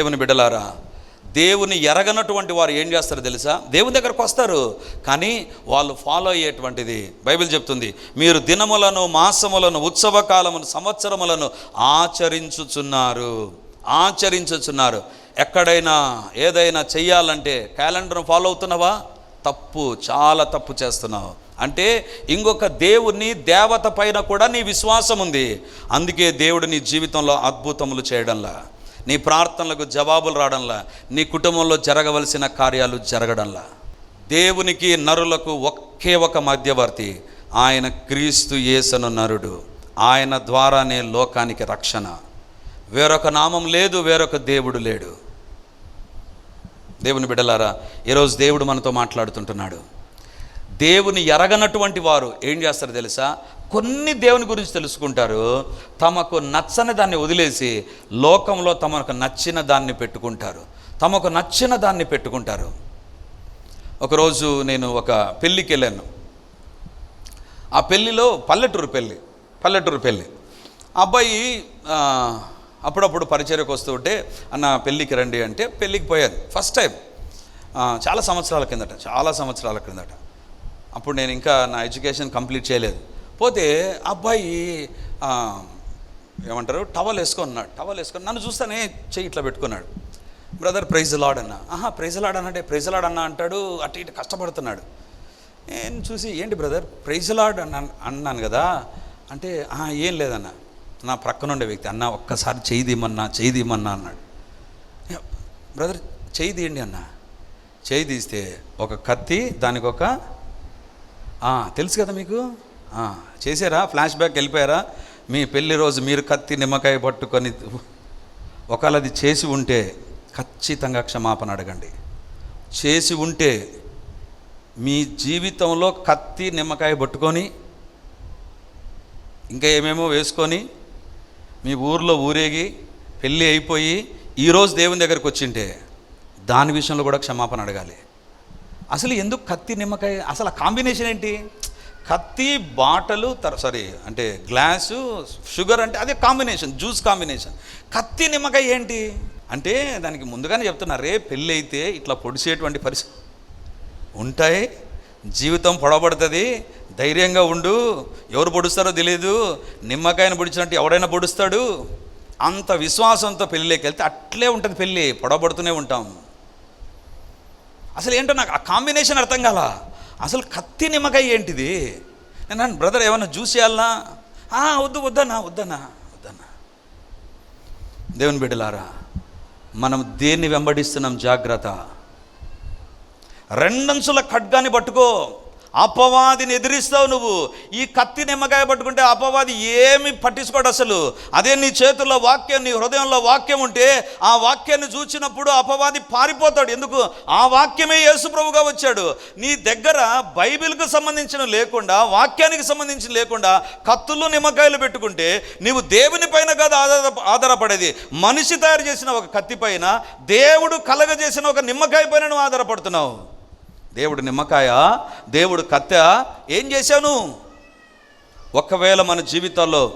దేవుని బిడ్డలారా దేవుని ఎరగనటువంటి వారు ఏం చేస్తారో తెలుసా? దేవుని దగ్గరకు వస్తారు. కానీ వాళ్ళు ఫాలో అయ్యేటువంటిది బైబిల్ చెప్తుంది. మీరు దినములను మాసములను ఉత్సవ కాలమును సంవత్సరములను ఆచరించుచున్నారు. ఆచరించుచున్నారు. ఎక్కడైనా ఏదైనా చెయ్యాలంటే క్యాలెండర్ను ఫాలో అవుతున్నావా? తప్పు చాలా తప్పు చేస్తున్నావు. అంటే ఇంకొక దేవుని దేవత పైన కూడా నీ విశ్వాసం ఉంది. అందుకే దేవుడు నీ జీవితంలో అద్భుతములు చేయడంలా. నీ ప్రార్థనలకు జవాబులు రావడంలా నీ కుటుంబంలో జరగవలసిన కార్యాలు జరగడంలా. దేవునికి నరులకు ఒకే ఒక మధ్యవర్తి ఆయన క్రీస్తు యేసను నరుడు. ఆయన ద్వారానే లోకానికి రక్షణ. వేరొక నామం లేదు వేరొక దేవుడు లేడు. దేవుని బిడ్డలారా ఈరోజు దేవుడు మనతో మాట్లాడుతుంటున్నాడు. దేవుని ఎరగనటువంటి వారు ఏం చేస్తారు తెలుసా? కొన్ని దేవుని గురించి తెలుసుకుంటారు. తమకు నచ్చని దాన్ని వదిలేసి లోకంలో తమకు నచ్చిన దాన్ని పెట్టుకుంటారు. తమకు నచ్చిన దాన్ని పెట్టుకుంటారు. ఒకరోజు నేను ఒక పెళ్ళికి వెళ్ళాను ఆ పెళ్ళిలో పల్లెటూరు పెళ్ళి పల్లెటూరు పెళ్ళి. అబ్బాయి అప్పుడప్పుడు పరిచయకు వస్తూ ఉంటే అన్న పెళ్ళికి రండి అంటే పెళ్ళికి పోయాను. First time. చాలా సంవత్సరాల కిందట చాలా సంవత్సరాల కిందట. అప్పుడు నేను ఇంకా నా ఎడ్యుకేషన్ కంప్లీట్ చేయలేదు. పోతే అబ్బాయి ఏమంటారు? టవల్ వేసుకున్నాడు. టవల్ వేసుకొని నన్ను చూస్తానే చెయ్యి ఇట్లా పెట్టుకున్నాడు. బ్రదర్ ప్రైజ్ లాడ్ అన్న. ఆహా ప్రైజ్ లాడ్ అన్నంటే ప్రైజ్ లాడ్ అన్న అంటాడు. అటు ఇటు కష్టపడుతున్నాడు. నేను చూసి ఏంటి బ్రదర్ ప్రైజ్ లాడ్ అన్న అన్నాను కదా. అంటే ఆహా ఏం లేదన్న. నా ప్రక్కన ఉండే వ్యక్తి. అన్న ఒక్కసారి చేయి తీయమన్నా చేయి తీయమన్నా అన్నాడు. బ్రదర్ చేయి తీయండి అన్న. చేయి తీస్తే ఒక కత్తి దానికి ఒక తెలుసు కదా మీకు? చేశారా? ఫ్లాష్ బ్యాక్ వెళ్ళిపోయారా? మీ పెళ్ళి రోజు మీరు కత్తి నిమ్మకాయ పట్టుకొని ఒకవేళ అది చేసి ఉంటే ఖచ్చితంగా క్షమాపణ అడగండి. చేసి ఉంటే మీ జీవితంలో కత్తి నిమ్మకాయ పట్టుకొని ఇంకా ఏమేమో వేసుకొని మీ ఊర్లో ఊరేగి పెళ్ళి అయిపోయి ఈరోజు దేవుని దగ్గరికి వచ్చింటే దాని విషయంలో కూడా క్షమాపణ అడగాలి. అసలు ఎందుకు కత్తి నిమ్మకాయ అసలు ఆ కాంబినేషన్ ఏంటి? కత్తి బాటలు తర్ సారీ అంటే గ్లాసు షుగర్ అంటే అదే కాంబినేషన్ జ్యూస్ కాంబినేషన్. కత్తి నిమ్మకాయ ఏంటి? అంటే దానికి ముందుగానే చెప్తున్నారు రే పెళ్ళి అయితే ఇట్లా పొడిచేటువంటి పరిస్థితి ఉంటాయి. జీవితం పొడబడుతుంది. ధైర్యంగా ఉండు. ఎవరు పొడుస్తారో తెలియదు నిమ్మకాయను పొడిచినట్టు ఎవడైనా పొడుస్తాడు. అంత విశ్వాసంతో పెళ్ళిలోకి వెళ్తే అట్లే ఉంటుంది పెళ్ళి. పొడబడుతూనే ఉంటాం. అసలు ఏంటో నాకు ఆ కాంబినేషన్ అర్థం కాలా. అసలు కత్తి నిమ్మకాయ ఏంటిది? నేను బ్రదర్ ఏమన్నా జ్యూస్ చేయాలనా? వద్దు వద్దనా వద్దనా వద్దనా దేవుని బిడ్డలారా మనం దేన్ని వెంబడిస్తున్నాం జాగ్రత్త. రెండంచుల ఖడ్గాని పట్టుకో. అపవాదిని ఎదిరిస్తావు నువ్వు. ఈ కత్తి నిమ్మకాయ పట్టుకుంటే అపవాది ఏమి పట్టించుకోడు అసలు. అదే నీ చేతుల్లో వాక్యం నీ హృదయంలో వాక్యం ఉంటే ఆ వాక్యాన్ని చూచినప్పుడు అపవాది పారిపోతాడు. ఎందుకు? ఆ వాక్యమే యేసుప్రభుగా వచ్చాడు. నీ దగ్గర బైబిల్కు సంబంధించిన లేకుండా వాక్యానికి సంబంధించిన లేకుండా కత్తులు నిమ్మకాయలు పెట్టుకుంటే నీవు దేవుని పైన కాదు ఆధార ఆధారపడేది. మనిషి తయారు చేసిన ఒక కత్తి పైన దేవుడు కలగజేసిన ఒక నిమ్మకాయ పైన నువ్వు ఆధారపడుతున్నావు. దేవుడు నిమ్మకాయ దేవుడు కత్తె. ఏం చేశాను? ఒకవేళ మన జీవితాల్లో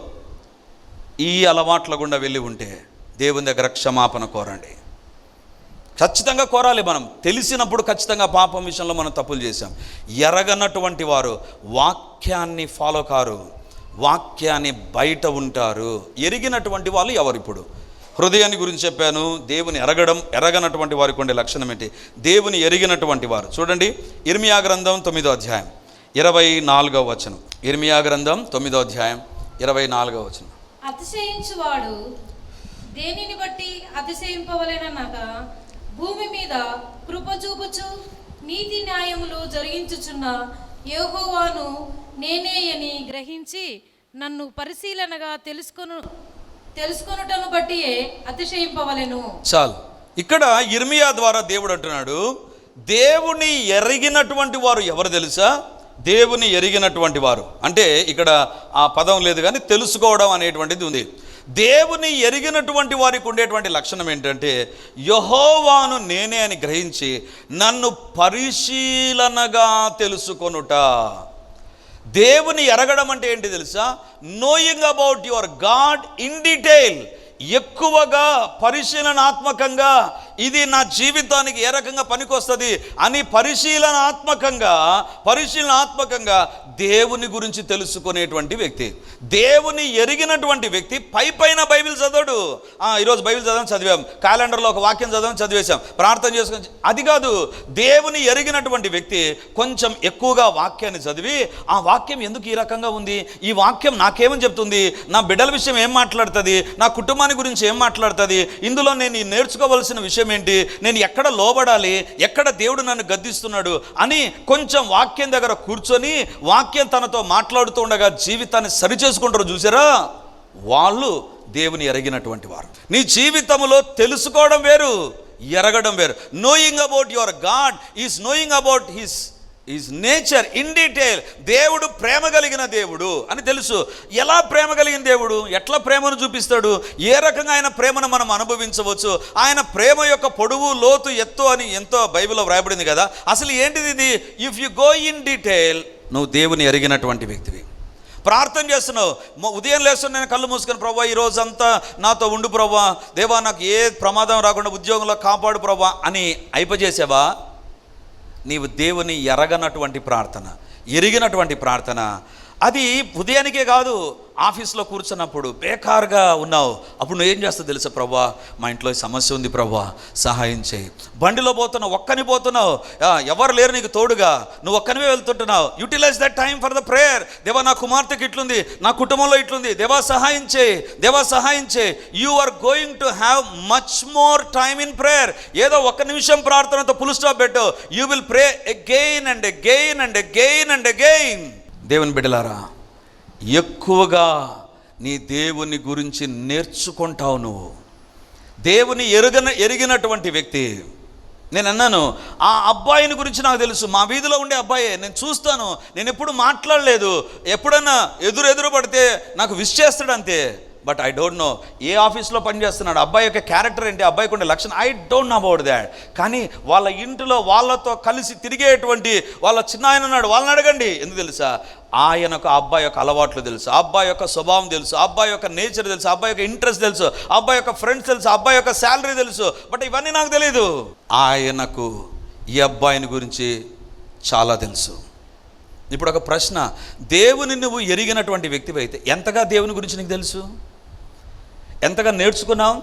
ఈ అలవాట్ల గుండా వెళ్ళి ఉంటే దేవుని దగ్గర క్షమాపణ కోరండి. ఖచ్చితంగా కోరాలి మనం. తెలిసినప్పుడు ఖచ్చితంగా పాపం విషయంలో మనం తప్పులు చేశాం. ఎరగనటువంటి వారు వాక్యాన్ని ఫాలో కారు. వాక్యాన్ని బయట ఉంటారు. ఎరిగినటువంటి వాళ్ళు ఎవరు ఇప్పుడు హృదయాన్ని గురించి చెప్పాను దేవుని ఎరగడం ఎరగనటువంటి వారికి ఉండే లక్షణం ఏంటి? దేవుని ఎరిగినటువంటి వారు. చూడండి ఇర్మియా గ్రంథం తొమ్మిదో అధ్యాయం ఇరవై నాలుగవ వచనం. ఇర్మియా గ్రంథం తొమ్మిదో అధ్యాయం ఇరవై నాలుగవ వచనం. అతిశయించువాడు దేనిని బట్టి అతిశయింపవలెననగా భూమి మీద కృప చూపుచు నీతి న్యాయములు జరిగించుచున్న యోహోవాను నేనే అని గ్రహించి నన్ను పరిశీలనగా తెలుసుకును. తెలుసుకొనుటను బట్టి అతిశయింపవలెను. చాలు. ఇక్కడ ఇర్మియా ద్వారా దేవుడు అంటున్నాడు దేవుని ఎరిగినటువంటి వారు ఎవరు తెలుసా? దేవుని ఎరిగినటువంటి వారు. అంటే ఇక్కడ ఆ పదం లేదు కానీ తెలుసుకోవడం అనేటువంటిది ఉంది. దేవుని ఎరిగినటువంటి వారికి ఉండేటువంటి లక్షణం ఏంటంటే యహోవాను నేనే అని గ్రహించి నన్ను పరిశీలనగా తెలుసుకొనుట. దేవుని ఎరగడం అంటే ఏంటి తెలుసా? Knowing about your God in detail ఎక్కువగా పరిశీలనాత్మకంగా ఇది నా జీవితానికి ఏ రకంగా పనికొస్తుంది అని పరిశీలనాత్మకంగా పరిశీలనాత్మకంగా దేవుని గురించి తెలుసుకునేటువంటి వ్యక్తి. దేవుని ఎరిగినటువంటి వ్యక్తి పై పైన బైబిల్ చదవడు. ఆ, ఈరోజు బైబిల్ చదవడం చదివాం. క్యాలెండర్లో ఒక వాక్యం చదవడం చదివేశాం. ప్రార్థన చేసుకుని అది కాదు. దేవుని ఎరిగినటువంటి వ్యక్తి కొంచెం ఎక్కువగా వాక్యాన్ని చదివి ఆ వాక్యం ఎందుకు ఈ రకంగా ఉంది? ఈ వాక్యం నాకేమని చెప్తుంది? నా బిడ్డల విషయం ఏం మాట్లాడుతుంది? నా కుటుంబాన్ని గురించి ఏం మాట్లాడుతుంది? ఇందులో నేను నేర్చుకోవలసిన విషయం ఏంటి? నేను ఎక్కడ లోబడాలి? ఎక్కడ దేవుడు నన్ను గద్దిస్తున్నాడు? అని కొంచెం వాక్యం దగ్గర కూర్చొని వాక్యం తనతో మాట్లాడుతూ ఉండగా జీవితాన్ని సరిచేసుకుంటారు చూసారా? వాళ్ళు దేవుని ఎరగినటువంటి వారు. నీ జీవితంలో తెలుసుకోవడం వేరు ఎరగడం వేరు. Knowing about your God is knowing about his is nature in detail దేవుడు ప్రేమ కలిగిన దేవుడు అని తెలుసు. ఎలా ప్రేమ కలిగిన దేవుడు? ఎట్లా ప్రేమను చూపిస్తాడు? ఏ రకంగా ఆయన ప్రేమను మనం అనుభవించవచ్చు? ఆయన ప్రేమ యొక్క పొడవు లోతు ఎత్తు అని ఎంతో బైబిల్లో వ్రాయబడింది కదా? అసలు ఏంటిది ఇది? If you go in detail నువ్వు దేవుని ఎరిగినటువంటి వ్యక్తివి. ప్రార్థన చేస్తున్నావు. ఉదయం లేస్తున్నా నేను కళ్ళు మూసుకొని ప్రభా ఈ రోజంతా నాతో ఉండు ప్రభా దేవా నాకు ఏ ప్రమాదం రాకుండా ఉద్యోగంలో కాపాడు ప్రభా అని అయిపజేసావా నీవు దేవుని ఎరగనటువంటి ప్రార్థన ఎరిగినటువంటి ప్రార్థన అది ఉదయానికే కాదు ఆఫీస్లో కూర్చున్నప్పుడు బేకార్గా ఉన్నావు. అప్పుడు నువ్వు ఏం చేస్తావు తెలుసా ప్రభా? మా ఇంట్లో సమస్య ఉంది ప్రభా సహాయం చేయి. బండిలో పోతున్నావు ఒక్కని పోతున్నావు. ఎవరు లేరు నీకు తోడుగా. నువ్వు ఒక్కనివే వెళ్తుంటున్నావు. Utilise that time for the prayer దేవా నా కుమార్తెకి ఇట్లుంది. నా కుటుంబంలో ఇట్లుంది. దేవా సహాయం చేయి. దేవా సహాయం చేయి. You are going to have much more time in prayer ఏదో ఒక్క నిమిషం ప్రార్థనతో పుల్ స్టాప్ పెట్టు. You will pray again and again and again and again దేవుని బిడ్డలారా ఎక్కువగా నీ దేవుని గురించి నేర్చుకుంటావు నువ్వు. దేవుని ఎరుగన ఎరిగినటువంటి వ్యక్తి. నేను అన్నాను ఆ అబ్బాయిని గురించి నాకు తెలుసు మా వీధిలో ఉండే అబ్బాయే నేను చూస్తాను నేను ఎప్పుడు మాట్లాడలేదు ఎప్పుడన్నా ఎదురు ఎదురు పడితే నాకు విష్ చేస్తాడు అంతే బట్ ఐ డోంట్ నో ఏ ఆఫీస్లో పనిచేస్తున్నాడు అబ్బాయి యొక్క క్యారెక్టర్ ఏంటి? అబ్బాయికి ఉండే లక్షణం? I don't know about that కానీ వాళ్ళ ఇంటిలో వాళ్ళతో కలిసి తిరిగేటువంటి వాళ్ళ చిన్న ఆయన ఉన్నాడు. వాళ్ళని అడగండి. ఎందుకు తెలుసా? ఆయనకు అబ్బాయి యొక్క అలవాట్లు తెలుసు. ఆ అబ్బాయి యొక్క స్వభావం తెలుసు. ఆ అబ్బాయి యొక్క నేచర్ తెలుసు. అబ్బాయి యొక్క ఇంట్రెస్ట్ తెలుసు. అబ్బాయి యొక్క ఫ్రెండ్స్ తెలుసు. అబ్బాయి యొక్క శాలరీ తెలుసు. బట్ ఇవన్నీ నాకు తెలియదు ఆయనకు ఈ అబ్బాయిని గురించి చాలా తెలుసు. ఇప్పుడు ఒక ప్రశ్న. దేవుని నువ్వు ఎరిగినటువంటి వ్యక్తివి అయితే ఎంతగా దేవుని గురించి నీకు తెలుసు? ఎంతగా నేర్చుకున్నావు?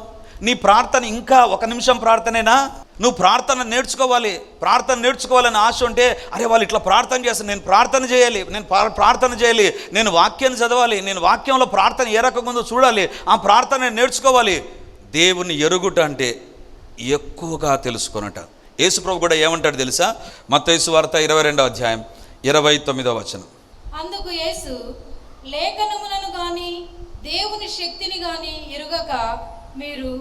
నీ ప్రార్థన ఇంకా ఒక నిమిషం ప్రార్థనేనా? నువ్వు ప్రార్థన నేర్చుకోవాలి ప్రార్థన నేర్చుకోవాలని ఆశ ఉంటే అరే వాళ్ళు ఇట్లా ప్రార్థన చేస్తాను నేను ప్రార్థన చేయాలి నేను ప్రార్థన చేయాలి నేను వాక్యాన్ని చదవాలి నేను వాక్యంలో ప్రార్థన ఏ రకంగా ఉందో చూడాలి ఆ ప్రార్థన నేర్చుకోవాలి. దేవుని ఎరుగుట అంటే ఎక్కువగా తెలుసుకొనట. యేసుప్రభు కూడా ఏమంటాడు తెలుసా? మత్తయి వార్త ఇరవై రెండవ అధ్యాయం ఇరవై తొమ్మిదవ వచనం. అందుకు యేసు లేఖనములను కానీ దేవుని శక్తిని కానీ ఎరుగక మీరు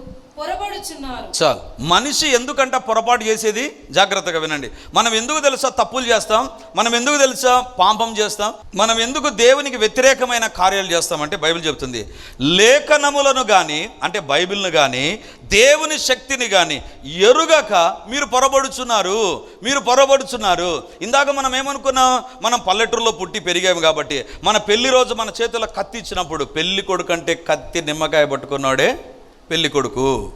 చాలు మనిషి ఎందుకంట పొరపాటు చేసేది? జాగ్రత్తగా వినండి. మనం ఎందుకు తెలుసా తప్పులు చేస్తాం? మనం ఎందుకు తెలుసా పాపం చేస్తాం? మనం ఎందుకు దేవునికి వ్యతిరేకమైన కార్యాలు చేస్తామంటే బైబిల్ చెబుతుంది. లేఖనములను కానీ అంటే బైబిల్ను కానీ దేవుని శక్తిని కానీ ఎరుగక మీరు పొరబడుచున్నారు. మీరు పొరబడుచున్నారు. ఇందాక మనం ఏమనుకున్నాం? మనం పల్లెటూరులో పుట్టి పెరిగాము కాబట్టి మన పెళ్ళి రోజు మన చేతిలో కత్తి ఇచ్చినప్పుడు పెళ్ళి కొడుకు అంటే కత్తి నిమ్మకాయ పట్టుకున్నాడే పెళ్ళి కొడుకు.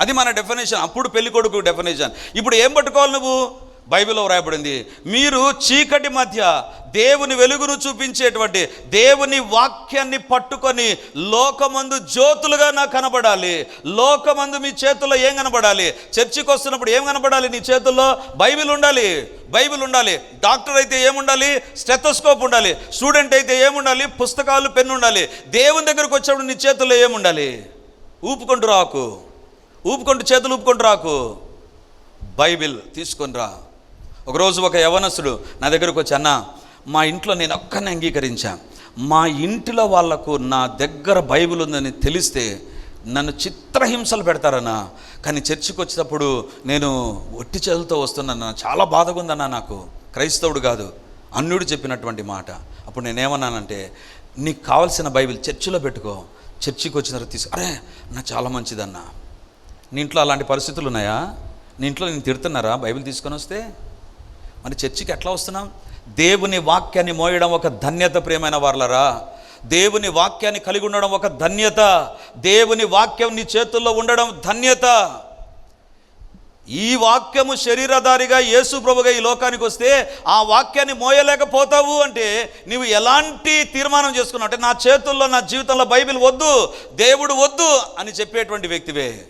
అది మన డెఫినేషన్ అప్పుడు పెళ్ళి కొడుకు డెఫినేషన్ ఇప్పుడు ఏం పట్టుకోవాలి నువ్వు? బైబిల్లో వ్రాయబడింది. మీరు చీకటి మధ్య దేవుని వెలుగును చూపించేటువంటి దేవుని వాక్యాన్ని పట్టుకొని లోకమందు జ్యోతులుగా నాకు కనబడాలి. లోకమందు మీ చేతుల్లో ఏం కనబడాలి? చర్చికి వస్తున్నప్పుడు ఏం కనబడాలి నీ చేతుల్లో? బైబిల్ ఉండాలి. బైబిల్ ఉండాలి. డాక్టర్ అయితే ఏముండాలి? స్టెథోస్కోప్ ఉండాలి. స్టూడెంట్ అయితే ఏముండాలి? పుస్తకాలు పెన్ను ఉండాలి. దేవుని దగ్గరకు వచ్చినప్పుడు నీ చేతుల్లో ఏముండాలి? ఊపుకుంటూ రాకు. ఊపుకుంటూ చేతులు ఊపుకుంటూ రాకు. బైబిల్ తీసుకొని రా. ఒకరోజు ఒక యవనసుడు నా దగ్గరకు వచ్చి అన్న మా ఇంట్లో నేను ఒక్కనే అంగీకరించా. మా ఇంటిలో వాళ్ళకు నా దగ్గర బైబిల్ ఉందని తెలిస్తే నన్ను చిత్రహింసలు పెడతారన్నా. కానీ చర్చికి వచ్చేటప్పుడు నేను ఒట్టి చేతులతో వస్తున్నాను చాలా బాధగా ఉందన్నా నాకు. క్రైస్తవుడు కాదు. అన్యుడు చెప్పినటువంటి మాట. అప్పుడు నేనేమన్నానంటే నీకు కావాల్సిన బైబిల్ చర్చిలో పెట్టుకో. చర్చికి వచ్చిన తర్వాత తీసు అరే నా చాలా మంచిదన్నా. నీ ఇంట్లో అలాంటి పరిస్థితులు ఉన్నాయా? నీ ఇంట్లో నేను తిడుతున్నారా? బైబిల్ తీసుకొని వస్తే? మరి చర్చికి ఎట్లా వస్తున్నాం? దేవుని వాక్యాన్ని మోయడం ఒక ధన్యత ప్రేమైన వాళ్ళరా దేవుని వాక్యాన్ని కలిగి ఉండడం ఒక ధన్యత. దేవుని వాక్యం నీ చేతుల్లో ఉండడం ధన్యత. ఈ వాక్యము శరీరధారిగా యేసు ప్రభుగా ఈ లోకానికి వస్తే ఆ వాక్యాన్ని మోయలేకపోతావు అంటే నీవు ఎలాంటి తీర్మానం చేసుకున్నావు? అంటే నా చేతుల్లో నా జీవితంలో బైబిల్ వద్దు దేవుడు వద్దు అని చెప్పేటువంటి వ్యక్తివే.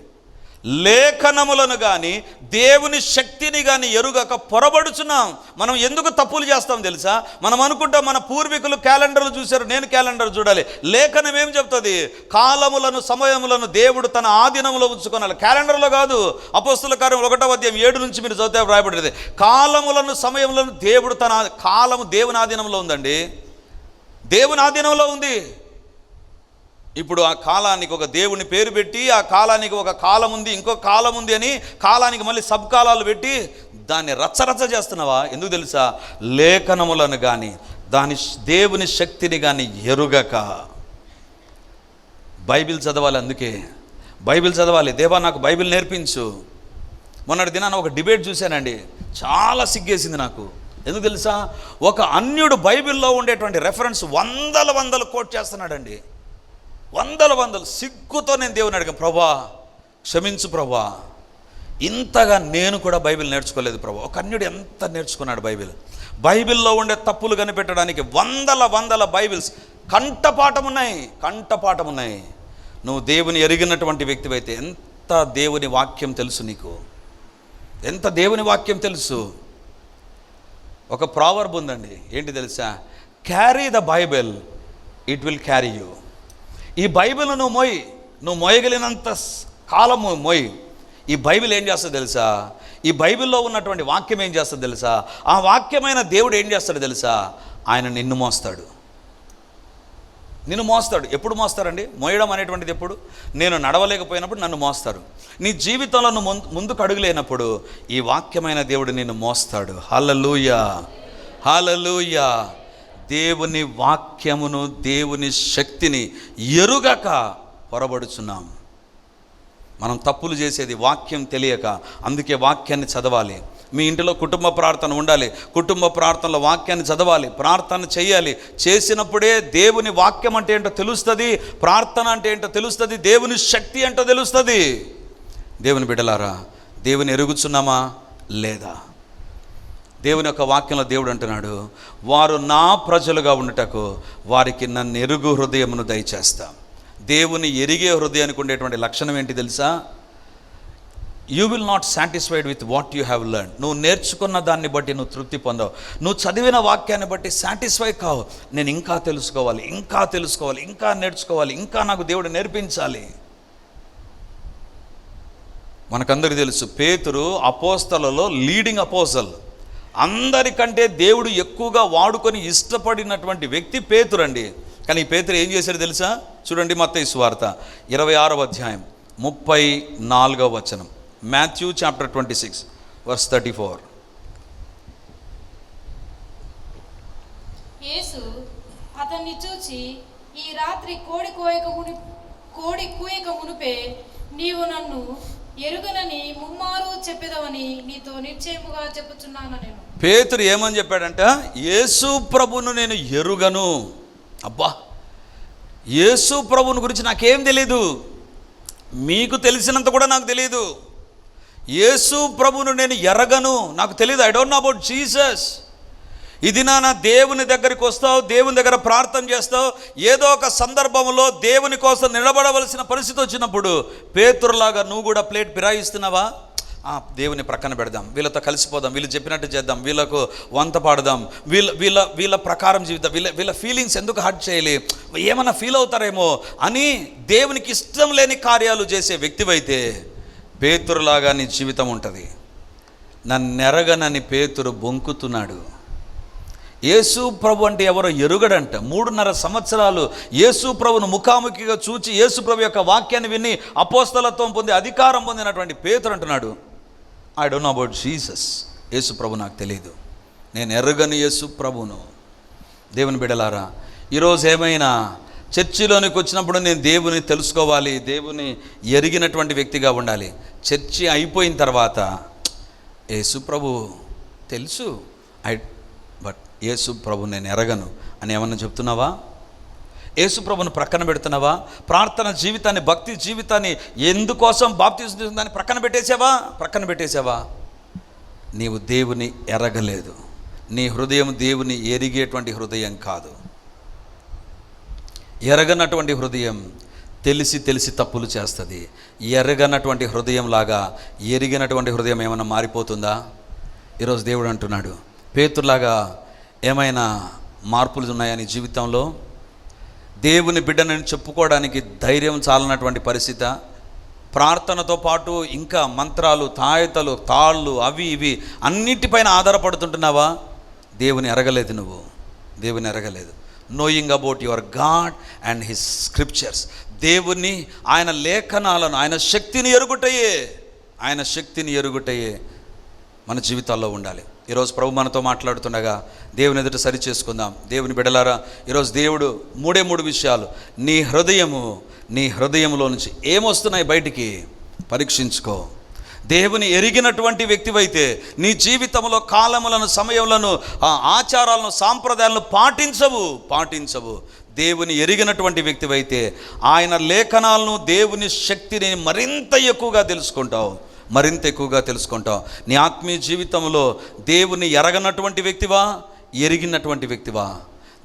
లేఖనములను కానీ దేవుని శక్తిని కానీ ఎరుగక పొరబడుచున్నాం. మనం ఎందుకు తప్పులు చేస్తాం తెలుసా? మనం అనుకుంటాం మన పూర్వీకులు క్యాలెండర్లు చూశారు నేను క్యాలెండర్ చూడాలి. లేఖనం ఏం చెప్తుంది? కాలములను సమయములను దేవుడు తన ఆధీనంలో ఉంచుకోనాలి. క్యాలెండర్లో కాదు అపోస్తుల కార్యం ఒకటో అధ్యాయం ఏడు నుంచి మీరు చదివితే రాయబడింది. కాలములను సమయములను దేవుడు తన కాలము దేవుని ఆధీనంలో ఉందండి. దేవుని ఆధీనంలో ఉంది. ఇప్పుడు ఆ కాలానికి ఒక దేవుని పేరు పెట్టి ఆ కాలానికి ఒక కాలం ఉంది ఇంకో కాలం ఉంది అని కాలానికి మళ్ళీ సబ్ కాలాలు పెట్టి దాన్ని రచ్చరచ్చ చేస్తున్నావా? ఎందుకు తెలుసా? లేఖనములను కానీ దాని దేవుని శక్తిని కానీ ఎరుగక. బైబిల్ చదవాలి అందుకే. బైబిల్ చదవాలి. దేవా నాకు బైబిల్ నేర్పించు. మొన్నటి దినాన ఒక డిబేట్ చూశానండి. చాలా సిగ్గేసింది నాకు. ఎందుకు తెలుసా? ఒక అన్యుడు బైబిల్లో ఉండేటువంటి రెఫరెన్స్ వందల వందలు కోట్ చేస్తున్నాడండి. వందల వందలు సిగ్గుతో నేను దేవుని అడిగాను ప్రభా క్షమించు ప్రభా. ఇంతగా నేను కూడా బైబిల్ నేర్చుకోలేదు ప్రభా. ఒక అన్యుడు ఎంత నేర్చుకున్నాడు బైబిల్? బైబిల్లో ఉండే తప్పులు కనిపెట్టడానికి వందల వందల బైబిల్స్. కంఠపాఠం ఉన్నాయి కంఠపాఠం ఉన్నాయి నువ్వు దేవుని ఎరిగినటువంటి వ్యక్తివైతే ఎంత దేవుని వాక్యం తెలుసు నీకు? ఎంత దేవుని వాక్యం తెలుసు? ఒక ప్రావర్బ్ ఉందండి. ఏంటి తెలుసా? Carry the Bible it will carry you ఈ బైబిల్ నువ్వు మోయి నువ్వు మోయగలిగినంత కాలము మోయి. ఈ బైబిల్ ఏం చేస్తుందో తెలుసా? ఈ బైబిల్లో ఉన్నటువంటి వాక్యం ఏం చేస్తుందో తెలుసా? ఆ వాక్యమైన దేవుడు ఏం చేస్తాడో తెలుసా? ఆయన నిన్ను మోస్తాడు. నిన్ను మోస్తాడు. ఎప్పుడు మోస్తారండి? మోయడం అనేటువంటిది ఎప్పుడు? నేను నడవలేకపోయినప్పుడు నన్ను మోస్తారు. నీ జీవితంలో నువ్వు ముందు ముందుకు అడుగులేనప్పుడు ఈ వాక్యమైన దేవుడు నిన్ను మోస్తాడు. హల్లెలూయ. హలలుయా దేవుని వాక్యమును దేవుని శక్తిని ఎరుగక పొరబడుచున్నాం. మనం తప్పులు చేసేది వాక్యం తెలియక అందుకే వాక్యాన్ని చదవాలి. మీ ఇంటిలో కుటుంబ ప్రార్థన ఉండాలి. కుటుంబ ప్రార్థనలో వాక్యాన్ని చదవాలి. ప్రార్థన చేయాలి. చేసినప్పుడే దేవుని వాక్యం అంటే ఏంటో తెలుస్తుంది ప్రార్థన అంటే ఏంటో తెలుస్తుంది దేవుని శక్తి ఏంటో తెలుస్తుంది. దేవుని బిడ్డలారా దేవుని ఎరుగుచున్నామా? లేదా? దేవుని యొక్క వాక్యంలో దేవుడు అంటున్నాడు వారు నా ప్రజలుగా ఉండటకు వారికి నన్ను ఎరుగు హృదయమును దయచేస్తా. దేవుని ఎరిగే హృదయానికి ఉండేటువంటి లక్షణం ఏంటి తెలుసా? You will not satisfied with what you have learn నువ్వు నేర్చుకున్న దాన్ని బట్టి నువ్వు తృప్తి పొందవు. నువ్వు చదివిన వాక్యాన్ని బట్టి సాటిస్ఫై కావు. నేను ఇంకా తెలుసుకోవాలి ఇంకా తెలుసుకోవాలి ఇంకా నేర్చుకోవాలి ఇంకా నాకు దేవుడు నేర్పించాలి. మనకందరికీ తెలుసు పేతురు అపోస్తలలో లీడింగ్ అపోజల్ అందరికంటే దేవుడు ఎక్కువగా వాడుకొని ఇష్టపడినటువంటి వ్యక్తి పేతురండి. కానీ ఈ పేతురు ఏం చేశాడు తెలుసా? చూడండి మత్త సువార్త ఇరవై ఆరవ అధ్యాయం ముప్పై నాలుగవ వచనం. Matthew chapter twenty six verse thirty four. యేసు అతన్ని చూచి ఈ రాత్రి కోడి కోయక కోడి కూయక మునిపే నీవు నన్ను ఎరుగనని ముమ్మారు చెప్పేదవని నీతో నిశ్చయముగా చెప్పుచున్నాను నేను పేతురు ఏమని చెప్పాడంట? యేసు ప్రభును నేను ఎరుగను. అబ్బా! యేసు ప్రభుని గురించి నాకేం తెలీదు. మీకు తెలిసినంత కూడా నాకు తెలియదు యేసు ప్రభును నేను ఎరగను. నాకు తెలియదు I don't know about Jesus ఇది నా దేవుని దగ్గరికి వస్తావు దేవుని దగ్గర ప్రార్థన చేస్తావు. ఏదో ఒక సందర్భంలో దేవుని కోసం నిలబడవలసిన పరిస్థితి వచ్చినప్పుడు పేతురులాగా నువ్వు కూడా ప్లేట్ ఫిరాయిస్తున్నావా ఆ, దేవుని ప్రక్కన పెడదాం. వీళ్ళతో కలిసిపోదాం. వీళ్ళు చెప్పినట్టు చేద్దాం. వీళ్ళకు వంత పాడదాం. వీళ్ళ వీళ్ళ వీళ్ళ ప్రకారం జీవితం వీళ్ళ వీళ్ళ ఫీలింగ్స్ ఎందుకు హర్ట్ చేయాలి? ఏమైనా ఫీల్ అవుతారేమో అని దేవునికి ఇష్టం లేని కార్యాలు చేసే వ్యక్తివైతే పేతురులాగా నీ జీవితం ఉంటుంది. నన్నెరగనని పేతురు బొంకుతున్నాడు. యేసు ప్రభు అంటే ఎవరో ఎరుగడంట. మూడున్నర సంవత్సరాలు యేసు ప్రభును ముఖాముఖిగా చూచి యేసు ప్రభు యొక్క వాక్యాన్ని విని అపోస్తలత్వం పొంది అధికారం పొందినటువంటి పేతురు అంటున్నాడు. I don't know about Jesus యేసు ప్రభు నాకు తెలియదు నేను ఎరగని యేసు ప్రభును. దేవుని బిడలారా ఈరోజు ఏమైనా చర్చిలోనికి వచ్చినప్పుడు నేను దేవుని తెలుసుకోవాలి దేవుని ఎరిగినటువంటి వ్యక్తిగా ఉండాలి. చర్చి అయిపోయిన తర్వాత యేసు ప్రభు తెలుసు. ఐ యేసు ప్రభు నేను ఎరగను అని ఏమన్నా చెప్తున్నావా? యేసుప్రభుని ప్రక్కన పెడుతున్నావా? ప్రార్థన జీవితాన్ని భక్తి జీవితాన్ని ఎందుకోసం బాప్తీసం దాన్ని ప్రక్కన పెట్టేసావా ప్రక్కన పెట్టేసావా నీవు దేవుని ఎరగలేదు. నీ హృదయం దేవుని ఎరిగేటువంటి హృదయం కాదు. ఎరగనటువంటి హృదయం తెలిసి తెలిసి తప్పులు చేస్తుంది. ఎరగనటువంటి హృదయం లాగా ఎరిగినటువంటి హృదయం ఏమైనా మారిపోతుందా? ఈరోజు దేవుడు అంటున్నాడు. పేతులాగా ఏమైనా మార్పులు ఉన్నాయా నీ జీవితంలో? దేవుని బిడ్డనని చెప్పుకోవడానికి ధైర్యం చాలనటువంటి పరిస్థితి. ప్రార్థనతో పాటు ఇంకా మంత్రాలు తాయతలు తాళ్ళు అవి ఇవి అన్నిటిపైన ఆధారపడుతుంటున్నావా? దేవుని ఎరగలేదు నువ్వు. దేవుని ఎరగలేదు. Knowing about your God and his scriptures దేవుని ఆయన లేఖనాలను ఆయన శక్తిని ఎరుగుటయే. ఆయన శక్తిని ఎరుగుటయే మన జీవితాల్లో ఉండాలి. ఈరోజు ప్రభు మనతో మాట్లాడుతుండగా దేవుని ఎదుట సరి చేసుకుందాం. దేవుని బిడలారా ఈరోజు దేవుడు మూడే మూడు విషయాలు నీ హృదయము నీ హృదయంలో నుంచి ఏమొస్తున్నాయి బయటికి? పరీక్షించుకో. దేవుని ఎరిగినటువంటి వ్యక్తివైతే నీ జీవితంలో కాలములను సమయములను ఆ ఆచారాలను సాంప్రదాయాలను పాటించవు పాటించవు. దేవుని ఎరిగినటువంటి వ్యక్తివైతే ఆయన లేఖనాలను దేవుని శక్తిని మరింత ఎక్కువగా తెలుసుకుంటావు. మరింత ఎక్కువగా తెలుసుకుంటావు నీ ఆత్మీయ జీవితంలో దేవుని ఎరగనటువంటి వ్యక్తివా? ఎరిగినటువంటి వ్యక్తివా?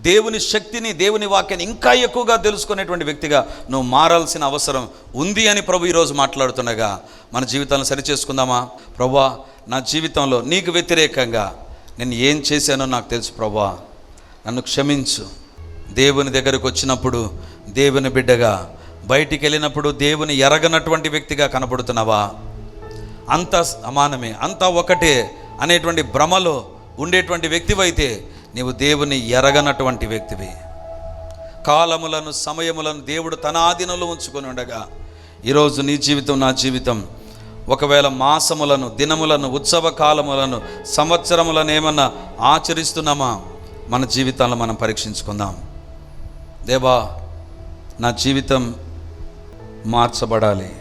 దేవుని శక్తిని దేవుని వాక్యాన్ని ఇంకా ఎక్కువగా తెలుసుకునేటువంటి వ్యక్తిగా నువ్వు మారాల్సిన అవసరం ఉంది అని ప్రభు ఈరోజు మాట్లాడుతుండగా. మన జీవితాలను సరిచేసుకుందామా? ప్రభా నా జీవితంలో నీకు వ్యతిరేకంగా నేను ఏం చేశానో నాకు తెలుసు ప్రభా. నన్ను క్షమించు. దేవుని దగ్గరకు వచ్చినప్పుడు దేవుని బిడ్డగా బయటికి వెళ్ళినప్పుడు దేవుని ఎరగనటువంటి వ్యక్తిగా కనబడుతున్నావా అంత సమానమే అంతా ఒకటే అనేటువంటి భ్రమలో ఉండేటువంటి వ్యక్తివైతే నీవు దేవుని ఎరగనటువంటి వ్యక్తివి. కాలములను సమయములను దేవుడు తన ఆధీనంలో ఉంచుకొని ఉండగా ఈరోజు నీ జీవితం నా జీవితం ఒకవేళ మాసములను దినములను ఉత్సవ కాలములను సంవత్సరములను ఏమన్నా ఆచరిస్తున్నామా? మన జీవితాలను మనం పరీక్షించుకుందాం. దేవా నా జీవితం మార్చబడాలి.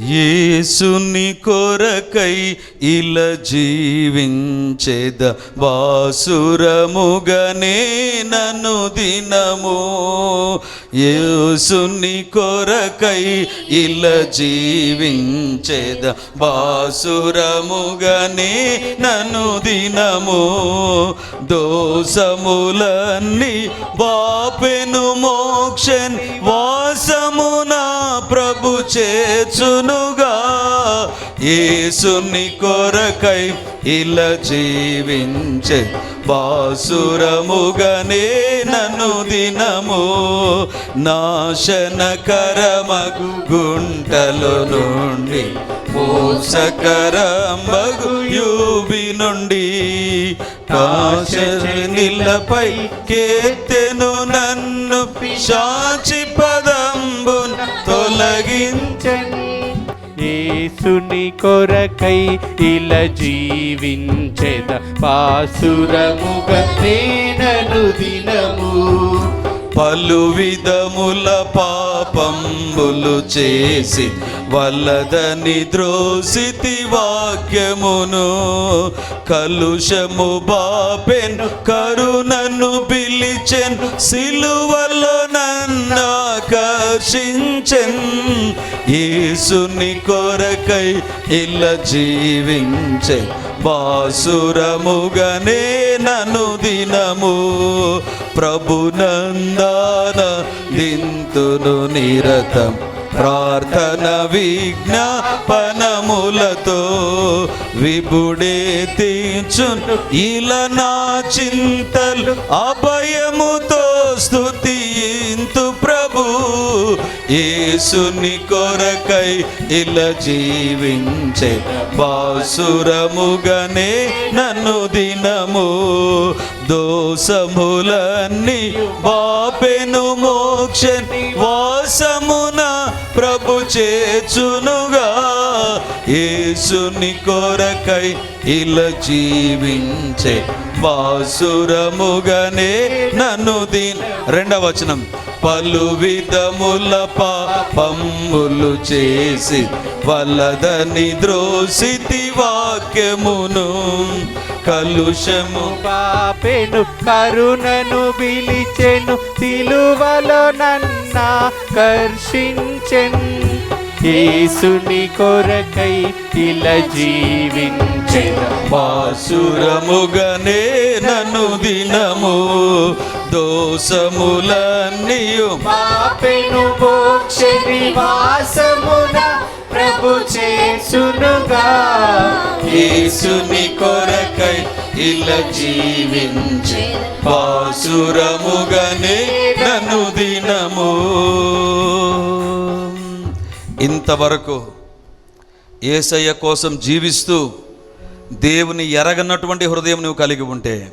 యేసుని కొరకై ఇలా జీవించేద బాసురముగనే నను దినము. యేసుని కొరకై ఇలా జీవించేద బాసురముగనే నను దినము. దోసములన్నీ బాపెను మోక్షన్ వాసమునా ప్రభు చేర్చునుగా ఏసుని కొరకై ఇలా జీవించే బాసురముగనే నన్ను దినము. నాశనకరమగు గుంటలో నుండి మోసకరమగు యూబి నుండి. కాశనిలపై కేతెను నన్ను పిశాచి పదంబున్ తొలగించండి. యేసుని కొరకై ఇలా జీవించెద పాసురముగ నేనను దినము. పలు విధముల పాపంబులు చేసి వల్లదని ద్రోసితి వాక్యమును. కలుషము బాపెన్ కరుణను పిలిచెన్ సిలువలో ఆకర్షించెన్ యేసుని కొరకై ఇలా జీవించే. బాసురముగనే నను దినము ప్రభునందాన దింతును నిరతం. ప్రార్థన విజ్ఞాపనములతో విబుడే తీచు ఇలా నా చింతలు అభయముతో స్థుతి ప్రభు. ఏసుని కొరకై ఇలా జీవించే బాసురముగనే నన్ను దినము. దోషములన్నీ బాపెను మోక్షని వాసమున ప్రభు చేచునుగా యేసుని కొరకై ఇలా జీవించే బాసురముగనే నన్ను దీన్. రెండవ వచనం. పలు విధముల పాపములు చేసి వలదని ద్రోసితి వాక్యమును. కలుషము పాపెను కరుణను పిలిచెను సిలువలో నన్న కర్షించెన్. యేసుని కొరకై ఇలా జీవించెద పాసురముగనే నన్ను దినము దోషములన్నీయు పాపెను మోక్ష నివాసమున ప్రభు చేసునుగా యేసుని కొరకై ఇలా జీవించే పాసురముగనే నన్ను దినము. ఇంతవరకు ఏసయ్య కోసం జీవిస్తూ దేవుని ఎరగనటువంటి హృదయం నువ్వు కలిగి ఉంటే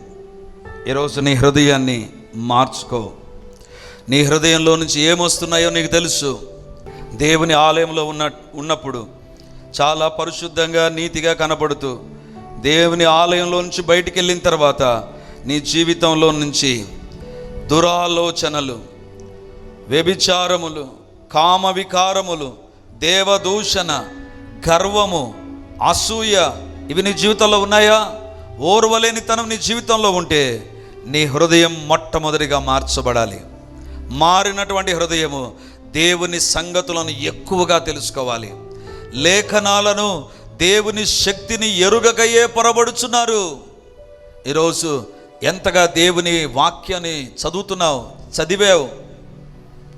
ఈరోజు నీ హృదయాన్ని మార్చుకో. నీ హృదయంలో నుంచి ఏమొస్తున్నాయో నీకు తెలుసు. దేవుని ఆలయంలో ఉన్న ఉన్నప్పుడు చాలా పరిశుద్ధంగా నీతిగా కనపడుతూ దేవుని ఆలయంలో నుంచి బయటికి వెళ్ళిన తర్వాత నీ జీవితంలో నుంచి దురాలోచనలు వ్యభిచారములు కామ వికారములు దేవదూషణ గర్వము అసూయ ఇవి నీ జీవితంలో ఉన్నాయా? ఓర్వలేనితనం నీ జీవితంలో ఉంటే నీ హృదయం మొట్టమొదటిగా మార్చబడాలి. మారినటువంటి హృదయము దేవుని సంగతులను ఎక్కువగా తెలుసుకోవాలి. లేఖనాలను దేవుని శక్తిని ఎరుగకయే పొరబడుచున్నారు. ఈరోజు ఎంతగా దేవుని వాక్యాన్ని చదువుతున్నావు చదివావు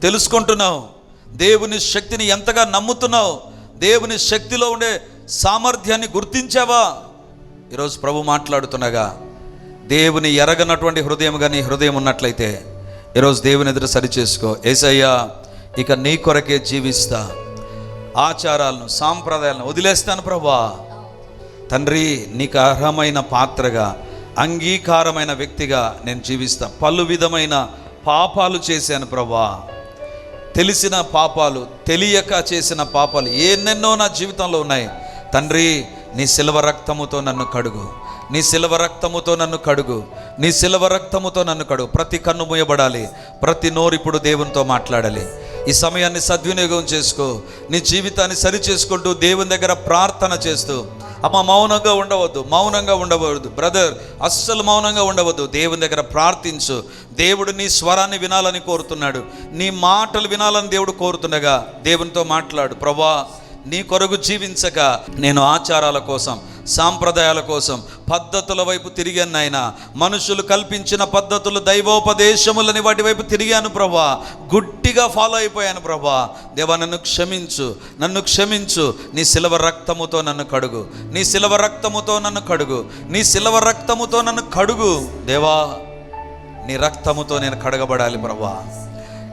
తెలుసుకుంటున్నావు దేవుని శక్తిని ఎంతగా నమ్ముతున్నావు దేవుని శక్తిలో ఉండే సామర్థ్యాన్ని గుర్తించావా? ఈరోజు ప్రభు మాట్లాడుతుండగా దేవుని ఎరగనటువంటి హృదయం కానీ హృదయం ఉన్నట్లయితే ఈరోజు దేవుని ఎదురు సరిచేసుకో ఏసయ్యా ఇక నీ కొరకే జీవిస్తా. ఆచారాలను సాంప్రదాయాలను వదిలేస్తాను ప్రభా. తండ్రి నీకు అర్హమైన పాత్రగా అంగీకారమైన వ్యక్తిగా నేను జీవిస్తా. పలు విధమైన పాపాలు చేశాను ప్రభా. తెలిసిన పాపాలు తెలియక చేసిన పాపాలు ఎన్నెన్నో నా జీవితంలో ఉన్నాయి. తండ్రి నీ శిలవ రక్తముతో నన్ను కడుగు. నీ శిలవ రక్తముతో నన్ను కడుగు. నీ శిలవ రక్తముతో నన్ను కడుగు. ప్రతి కన్ను మూయబడాలి. ప్రతి నోరు ఇప్పుడు దేవునితో మాట్లాడాలి. ఈ సమయాన్ని సద్వినియోగం చేసుకో. నీ జీవితాన్ని సరి చేసుకుంటూ దేవుని దగ్గర ప్రార్థన చేస్తూ. అమ్మ మౌనంగా ఉండవద్దు మౌనంగా ఉండవద్దు. బ్రదర్ అస్సలు మౌనంగా ఉండవద్దు. దేవుని దగ్గర ప్రార్థించు. దేవుడు నీ స్వరాన్ని వినాలని కోరుతున్నాడు. నీ మాటలు వినాలని దేవుడు కోరుతుండగా దేవునితో మాట్లాడు. ప్రభా నీ కొరకు జీవించక నేను ఆచారాల కోసం సాంప్రదాయాల కోసం పద్ధతుల వైపు తిరిగాను నాయన మనుషులు కల్పించిన పద్ధతులు దైవోపదేశములని వాటి వైపు తిరిగాను ప్రభా. గుట్టిగా ఫాలో అయిపోయాను ప్రభా. దేవా నన్ను క్షమించు నన్ను క్షమించు. నీ శిలవ రక్తముతో నన్ను కడుగు. నీ శిలవ రక్తముతో నన్ను కడుగు. నీ శిలవ రక్తముతో నన్ను కడుగు. దేవా నీ రక్తముతో నేను కడగబడాలి ప్రభా.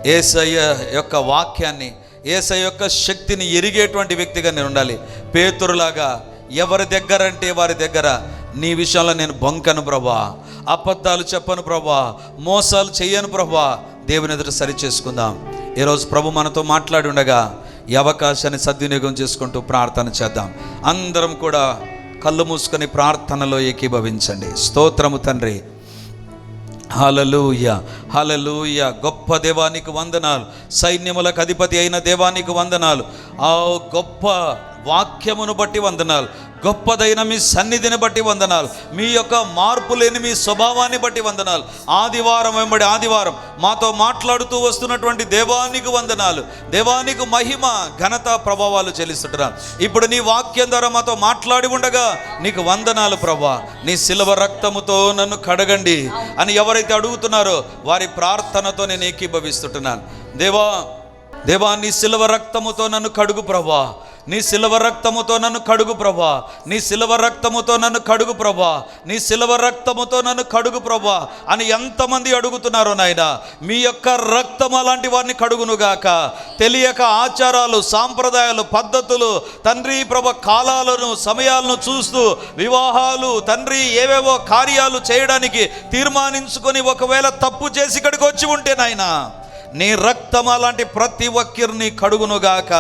ఏసయ్య యొక్క వాక్యాన్ని ఏసయ్య యొక్క శక్తిని ఎరిగేటువంటి వ్యక్తిగా నేను ఉండాలి. పేతురులాగా ఎవరి దగ్గర అంటే వారి దగ్గర నీ విషయంలో నేను బొంకను ప్రభా అబద్ధాలు చెప్పను ప్రభా మోసాలు చేయను ప్రభా దేవుని ఎదుట సరి చేసుకుందాం. ఈరోజు ప్రభు మనతో మాట్లాడి ఉండగా ఈ అవకాశాన్ని సద్వినియోగం చేసుకుంటూ ప్రార్థన చేద్దాం. అందరం కూడా కళ్ళు మూసుకొని ప్రార్థనలో ఏకీభవించండి. స్తోత్రము తండ్రి. హలలుయ హలలుయ గొప్ప దేవానికి వందనాలు. సైన్యములకు అధిపతి అయిన దేవానికి వందనాలు. ఆ గొప్ప వాక్యమును బట్టి వందనాలు. గొప్పదైన మీ సన్నిధిని బట్టి వందనాలు. మీ యొక్క మార్పు లేని మీ స్వభావాన్ని బట్టి వందనాలు. ఆదివారం వెంబడి ఆదివారం మాతో మాట్లాడుతూ వస్తున్నటువంటి దేవానికి వందనాలు. దేవానికి మహిమ ఘనత ప్రభావాలు చెల్లిస్తుంటున్నాను ఇప్పుడు నీ వాక్యం ద్వారా మాతో మాట్లాడి ఉండగా నీకు వందనాలు ప్రభా నీ శిలవ రక్తముతో నన్ను కడగండి అని ఎవరైతే అడుగుతున్నారో వారి ప్రార్థనతో నేను ఏకీభవిస్తుంటున్నాను దేవా దేవా నీ శిలవ రక్తముతో నన్ను కడుగు ప్రభా నీ శిలవ రక్తముతో నన్ను కడుగు ప్రభా. నీ శిలవ రక్తముతో నన్ను కడుగు ప్రభా. నీ శిలవ రక్తముతో నన్ను కడుగు ప్రభా అని ఎంతమంది అడుగుతున్నారో నాయన. మీ యొక్క రక్తం అలాంటి వారిని కడుగునుగాక తెలియక ఆచారాలు సాంప్రదాయాలు పద్ధతులు తండ్రి ప్రభ కాలాలను సమయాలను చూస్తూ వివాహాలు తండ్రి ఏవేవో కార్యాలు చేయడానికి తీర్మానించుకొని ఒకవేళ తప్పు చేసి ఇక్కడికి వచ్చి ఉంటే నాయనా నీ రక్తం అలాంటి ప్రతి ఒక్కరిని కడుగునుగాక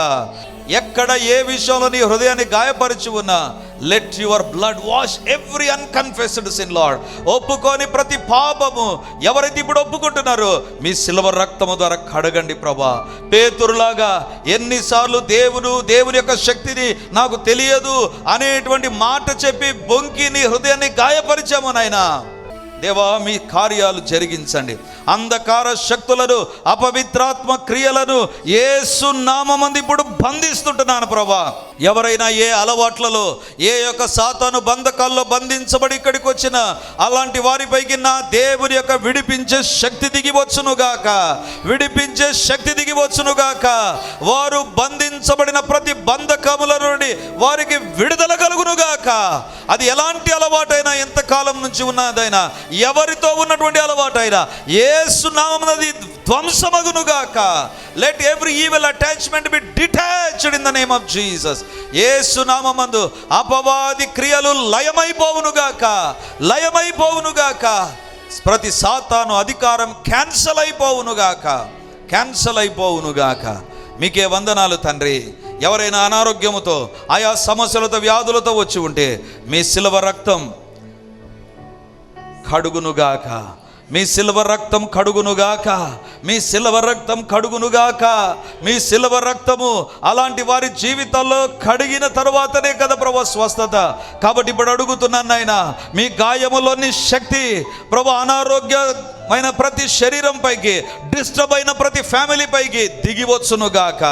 ఎక్కడ ఏ విషయంలో నీ హృదయాన్ని గాయపరిచి ఉన్నా let your blood wash every unconfessed sin Lord ఒప్పుకొని ప్రతి పాపము ఎవరైతే ఇప్పుడు ఒప్పుకుంటున్నారో మీ సిల్వర్ రక్తము ద్వారా కడగండి ప్రభా. పేతురులాగా ఎన్నిసార్లు దేవుడు దేవుని యొక్క శక్తిని నాకు తెలియదు అనేటువంటి మాట చెప్పి బొంకి నీ హృదయాన్ని గాయపరిచాము నాయనా. దేవా మీ కార్యాలు జరిగించండి. అంధకార శక్తులను అపవిత్రాత్మ క్రియలను ఏసు నామంది ఇప్పుడు బంధిస్తుంటున్నాను ప్రభా. ఎవరైనా ఏ అలవాట్లలో ఏ యొక్క సాతాను బంధకాల్లో బంధించబడి ఇక్కడికి వచ్చిన అలాంటి వారిపైకి నా దేవుని యొక్క విడిపించే శక్తి దిగి వచ్చునుగాక విడిపించే శక్తి దిగి వచ్చునుగాక వారు బంధించబడిన ప్రతి బంధకముల నుండి వారికి విడుదల కలుగునుగాక అది ఎలాంటి అలవాటైనా ఎంతకాలం నుంచి ఉన్నదైనా ఎవరితో ఉన్నటువంటి అలవాటైనా ఏసు నామమునది ధ్వంసమగునుగాక. Let every evil attachment be detached in the name of Jesus ఏసు నామందు అపవాది క్రియలు లయమైపోవునుగాక. లయమైపోవునుగాక. ప్రతి సాతాను అధికారం క్యాన్సల్ అయిపోవునుగాక. క్యాన్సల్ అయిపోవునుగాక. మీకే వందనాలు తండ్రి. ఎవరైనా అనారోగ్యముతో ఆయా సమస్యలతో వ్యాధులతో వచ్చి ఉంటే మీ శిలవ రక్తం కడుగునుగాక. మీ సిల్వ రక్తం కడుగునుగాక. మీ సిల్వ రక్తం కడుగునుగాక. మీ సిల్వ రక్తము అలాంటి వారి జీవితాల్లో కడిగిన తరువాతనే కదా ప్రభు స్వస్థత. కాబట్టి ఇప్పుడు అడుగుతున్నాను నాయన మీ గాయములోని శక్తి ప్రభు అయిన ప్రతి శరీరం పైకి డిస్టర్బ్ అయిన ప్రతి ఫ్యామిలీ పైకి దిగివచ్చును గాక.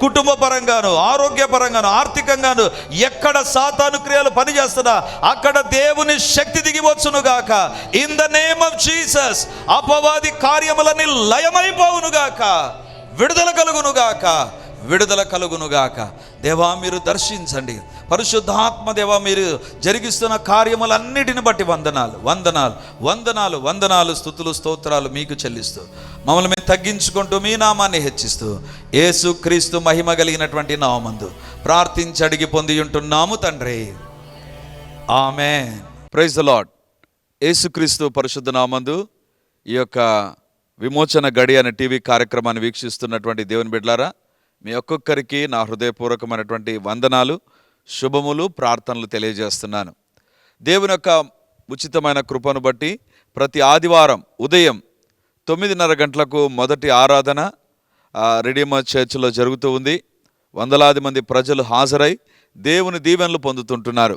కుటుంబ పరంగాను ఆరోగ్య పరంగాను ఆర్థికంగాను ఎక్కడ సాతాను క్రియలు పనిచేస్తున్నా అక్కడ దేవుని శక్తి దిగివచ్చును గాక. In the name of Jesus అపవాది కార్యములని లయమైపోవునుగాక విడుదల కలుగును గాక. విడుదల కలుగునుగాక. దేవా మీరు దర్శించండి. పరిశుద్ధాత్మ దేవా మీరు జరిగిస్తున్న కార్యములన్నిటిని బట్టి వందనాలు వందనాలు వందనాలు వందనాలు స్థుతులు స్తోత్రాలు మీకు చెల్లిస్తూ మమ్మల్ని మేము తగ్గించుకుంటూ మీ నామాన్ని హెచ్చిస్తూ ఏసు క్రీస్తు మహిమ కలిగినటువంటి నామందు ప్రార్థించి అడిగి పొంది ఉంటున్నాము తండ్రి. ఆమె ప్రైజ్ ద లాడ్ ఏసుక్రీస్తు పరిశుద్ధ నామందు ఈ యొక్క విమోచన గడి అనే టీవీ కార్యక్రమాన్ని వీక్షిస్తున్నటువంటి దేవుని బిడ్లారా మీ ఒక్కొక్కరికి నా హృదయపూర్వకమైనటువంటి వందనాలు శుభములు ప్రార్థనలు తెలియజేస్తున్నాను. దేవుని యొక్క ఉచితమైన కృపను బట్టి ప్రతి ఆదివారం ఉదయం తొమ్మిదిన్నర గంటలకు మొదటి ఆరాధన రెడీమర్ చర్చిలో జరుగుతూ ఉంది. వందలాది మంది ప్రజలు హాజరై దేవుని దీవెనలు పొందుతుంటున్నారు.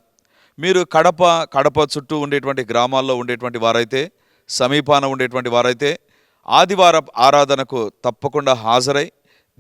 మీరు కడప కడప చుట్టూ ఉండేటువంటి గ్రామాల్లో ఉండేటువంటి వారైతే సమీపాన ఉండేటువంటి వారైతే ఆదివార ఆరాధనకు తప్పకుండా హాజరై